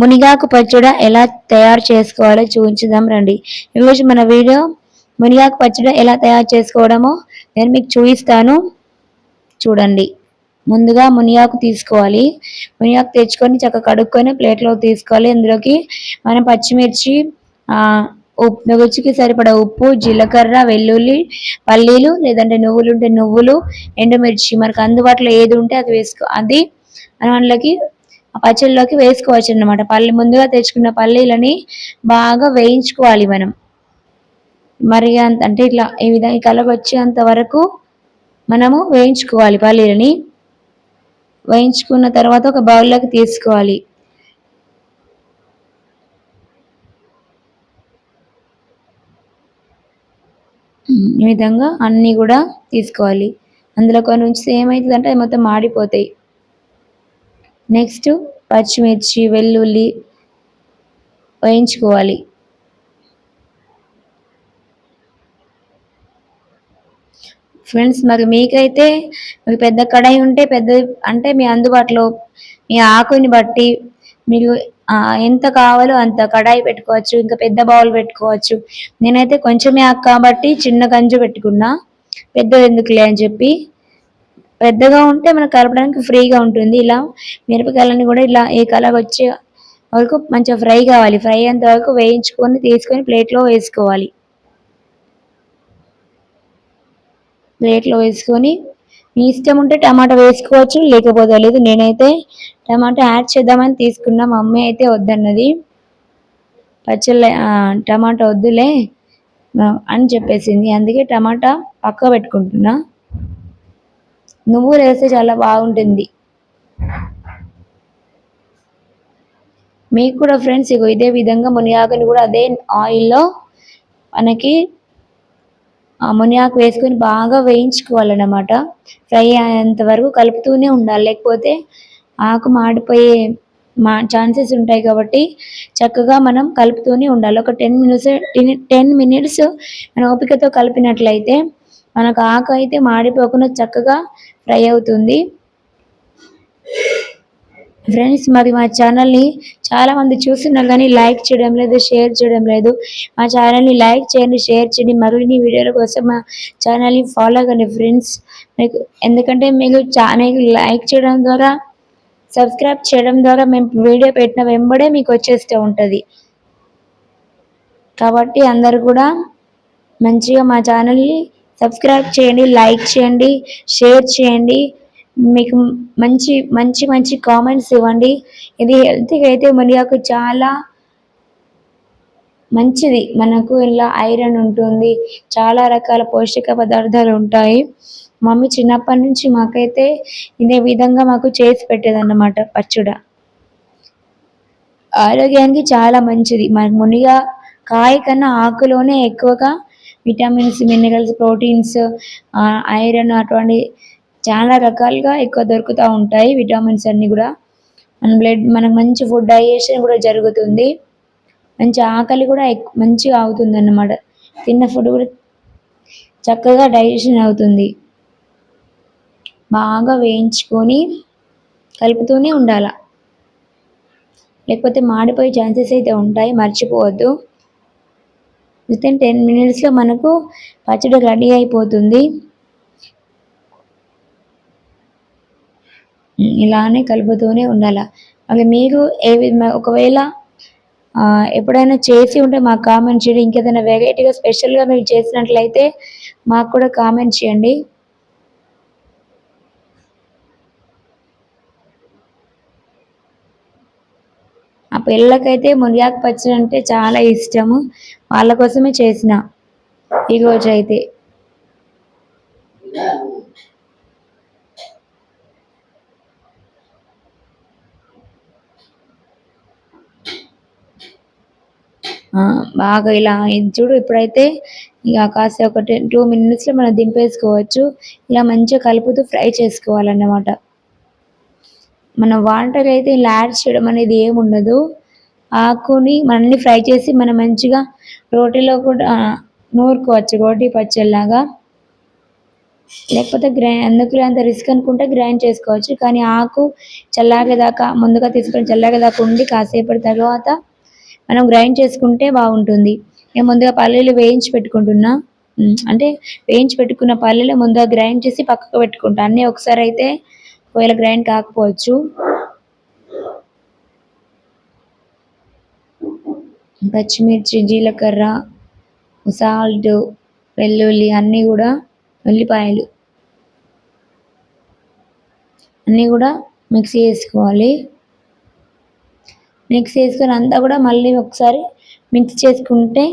మునిగాకు పచ్చడి ఎలా తయారు చేసుకోవాలో చూపించుదాం రండి. ఈరోజు మన వీడియో మునిగాకు పచ్చడి ఎలా తయారు చేసుకోవడమో నేను మీకు చూపిస్తాను. చూడండి. ముందుగా మునియాకు తీసుకోవాలి. మునియాకు తెచ్చుకొని చక్కగా కడుక్కొని ప్లేట్లో తీసుకోవాలి. ఇందులోకి మనం పచ్చిమిర్చి ఉప్పు రుచికి సరిపడా ఉప్పు జీలకర్ర వెల్లుల్లి పల్లీలు లేదంటే నువ్వులు ఉంటే నువ్వులు ఎండుమిర్చి. మనకు అందుబాటులో ఏది ఉంటే అది వేసుకో అది అందులోకి పచ్చళ్ళలోకి వేసుకోవచ్చు అనమాట పల్లి ముందుగా తెచ్చుకున్న పల్లీలని బాగా వేయించుకోవాలి మనం. మరి అంత అంటే ఇట్లా ఈ విధంగా కలర్ వచ్చేంత వరకు మనము వేయించుకోవాలి పల్లీలని. వేయించుకున్న తర్వాత ఒక బౌల్లోకి తీసుకోవాలి. ఈ విధంగా అన్నీ కూడా తీసుకోవాలి. అందులో కొన్ని ఉంచితే ఏమవుతుందంటే అది మొత్తం మాడిపోతాయి. నెక్స్ట్ పచ్చిమిర్చి వెల్లుల్లి వేయించుకోవాలి. ఫ్రెండ్స్ మరి మీకైతే మీకు పెద్ద కడాయి ఉంటే పెద్ద అంటే మీ అందుబాటులో మీ ఆకుని బట్టి మీరు ఎంత కావాలో అంత కడాయి పెట్టుకోవచ్చు ఇంకా పెద్ద బౌల్ పెట్టుకోవచ్చు. నేనైతే కొంచెమే ఆకు కాబట్టి చిన్న గంజు పెట్టుకున్నా. పెద్దది ఎందుకులే అని చెప్పి పెద్దగా ఉంటే మనకు కలపడానికి ఫ్రీగా ఉంటుంది. ఇలా మిరపకాయలన్నీ కూడా ఇలా ఏ కలర్ వచ్చే వరకు మంచిగా ఫ్రై కావాలి. ఫ్రై అయ్యేంత వరకు వేయించుకొని తీసుకొని ప్లేట్లో వేసుకోవాలి. ప్లేట్లో వేసుకొని మీ ఇష్టం ఉంటే టమాటా వేసుకోవచ్చు లేకపోతే లేదు. నేనైతే టమాటా యాడ్ చేద్దామని తీసుకున్నా. మా మమ్మీ అయితే వద్దన్నది. పచ్చళ్ళ టమాటా వద్దులే అని చెప్పేసింది. అందుకే టమాటా పక్క పెట్టుకుంటున్నా. నువ్వులు వేస్తే చాలా బాగుంటుంది. మీకు కూడా ఫ్రెండ్స్ ఇగో ఇదే విధంగా మునియాకుని కూడా అదే ఆయిల్లో మనకి మునియాకు వేసుకొని బాగా వేయించుకోవాలన్నమాట. ఫ్రై అయ్యేంత వరకు కలుపుతూనే ఉండాలి. లేకపోతే ఆకు మాడిపోయే మా ఛాన్సెస్ ఉంటాయి కాబట్టి చక్కగా మనం కలుపుతూనే ఉండాలి. ఒక టెన్ మినిట్స్ టెన్ మినిట్స్ మన ఓపికతో కలిపినట్లయితే మనకు ఆకు అయితే మాడిపోకుండా చక్కగా ఫ్రై అవుతుంది. ఫ్రెండ్స్ మరి మా ఛానల్ని చాలామంది చూస్తున్నారు కానీ లైక్ చేయడం లేదు షేర్ చేయడం లేదు. మా ఛానల్ని లైక్ చేయండి షేర్ చేయండి. మరిన్ని వీడియోల కోసం మా ఛానల్ని ఫాలో కండి ఫ్రెండ్స్ మీకు ఎందుకంటే మీకు ఛానల్ లైక్ చేయడం ద్వారా సబ్స్క్రైబ్ చేయడం ద్వారా మేము వీడియో పెట్టిన వెంబడే మీకు వచ్చేస్తూ ఉంటుంది. కాబట్టి అందరు కూడా మంచిగా మా ఛానల్ని సబ్స్క్రైబ్ చేయండి లైక్ చేయండి షేర్ చేయండి. మీకు మంచి మంచి మంచి కామెంట్స్ ఇవ్వండి. ఇది హెల్త్కి అయితే మనకు చాలా మంచిది. మనకు ఇలా ఐరన్ ఉంటుంది. చాలా రకాల పోషక పదార్థాలు ఉంటాయి. మమ్మీ చిన్నప్పటి నుంచి మాకైతే ఇదే విధంగా మాకు చేసి పెట్టేదన్నమాట పచ్చడ. ఆరోగ్యానికి చాలా మంచిది. మన మునిగా కాయ కన్నా ఆకులోనే ఎక్కువగా విటమిన్స్ మినరల్స్ ప్రోటీన్స్ ఐరన్ అటువంటి చాలా రకాలుగా ఎక్కువ దొరుకుతూ ఉంటాయి విటమిన్స్ అన్నీ కూడా. మన బ్లడ్ మనకు మంచి ఫుడ్ డైజెషన్ కూడా జరుగుతుంది. మంచి ఆకలి కూడా మంచిగా అవుతుంది అన్నమాట తిన్న ఫుడ్ కూడా చక్కగా డైజెషన్ అవుతుంది. బాగా వేయించుకొని కలుపుతూనే ఉండాల. లేకపోతే మాడిపోయే ఛాన్సెస్ అయితే ఉంటాయి. మర్చిపోవద్దు. విత్ ఇన్ టెన్ మినిట్స్లో మనకు పచ్చడి రెడీ అయిపోతుంది. ఇలానే కలుపుతూనే ఉండాలి. అలా మీరు ఏ ఒకవేళ ఎప్పుడైనా చేసి ఉంటే మాకు కామెంట్ చేయండి. ఇంకేదైనా వెరైటీగా స్పెషల్గా మీరు చేసినట్లయితే మాకు కూడా కామెంట్ చేయండి. ఆ పిల్లకైతే మునియాకు పచ్చడి అంటే చాలా ఇష్టము. వాళ్ళ కోసమే చేసిన ఈరోజు అయితే. బాగా ఇలా ఇది చూడు ఇప్పుడైతే ఇక కాస్త ఒక టెన్ టూ మినిట్స్లో మనం దింపేసుకోవచ్చు. ఇలా మంచిగా కలుపుతూ ఫ్రై చేసుకోవాలన్నమాట. మన వాటర్ అయితే ఇలా యాడ్ చేయడం అనేది ఏముండదు. ఆకుని మనల్ని ఫ్రై చేసి మనం మంచిగా రోటీలో కూడా నూరుకోవచ్చు రోటీ పచ్చడిలాగా లేకపోతే గ్రై అందుకు అంత రిస్క్ అనుకుంటే గ్రైండ్ చేసుకోవచ్చు. కానీ ఆకు చల్లారేదాకా ముందుగా తీసుకొని చల్లారేదాకా ఉండి కాసేపటి తర్వాత మనం గ్రైండ్ చేసుకుంటే బాగుంటుంది. నేను ముందుగా పల్లీలు వేయించి పెట్టుకుంటున్నా. అంటే వేయించి పెట్టుకున్న పల్లీలు ముందుగా గ్రైండ్ చేసి పక్కకు పెట్టుకుంటా. అన్నీ ఒకసారి అయితే ఒకవేళ గ్రైండ్ కాకపోవచ్చు. పచ్చిమిర్చి జీలకర్ర సాల్ట్ వెల్లుల్లి అన్నీ కూడా ఉల్లిపాయలు. అన్నీ కూడా మిక్సీ చేసుకోవాలి. మిక్స్ చేసుకొని అంతా కూడా మళ్ళీ ఒకసారి మిక్స్ చేసుకుంటే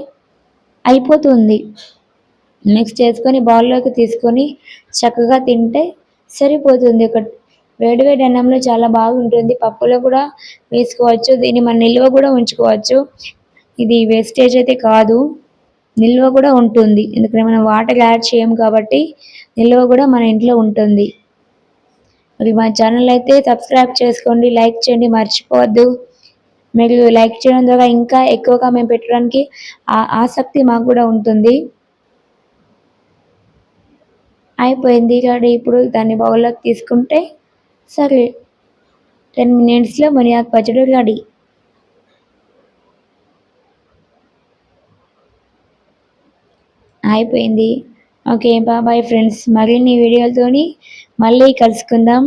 అయిపోతుంది. మిక్స్ చేసుకొని బౌల్లోకి తీసుకొని చక్కగా తింటే సరిపోతుంది. ఒక వేడి వేడి అన్నంలో చాలా బాగుంటుంది. పప్పులో కూడా వేసుకోవచ్చు. దీన్ని మన నిల్వ కూడా ఉంచుకోవచ్చు. ఇది వేస్టేజ్ అయితే కాదు. నిల్వ కూడా ఉంటుంది. ఎందుకంటే మనం వాటర్ యాడ్ చేయము కాబట్టి నిల్వ కూడా మన ఇంట్లో ఉంటుంది. మరి మా ఛానల్ అయితే సబ్స్క్రైబ్ చేసుకోండి లైక్ చేయండి మర్చిపోవద్దు. మీరు లైక్ చేయడం ద్వారా ఇంకా ఎక్కువగా మేము పెట్టడానికి ఆ- ఆసక్తి మాకు కూడా ఉంటుంది. అయిపోయింది. కాబట్టి ఇప్పుడు దాన్ని బౌల్లోకి తీసుకుంటే సరే. టెన్ మినిట్స్లో మునియాకు పచ్చడి రెడీ. అయిపోయింది. Okay bye friends. మరిన్ని వీడియోలతోని మళ్ళీ కలుసుకుందాం.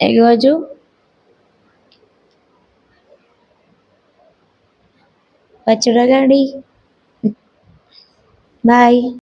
ఈరోజు పచ్చడి రెడీ. బాయ్.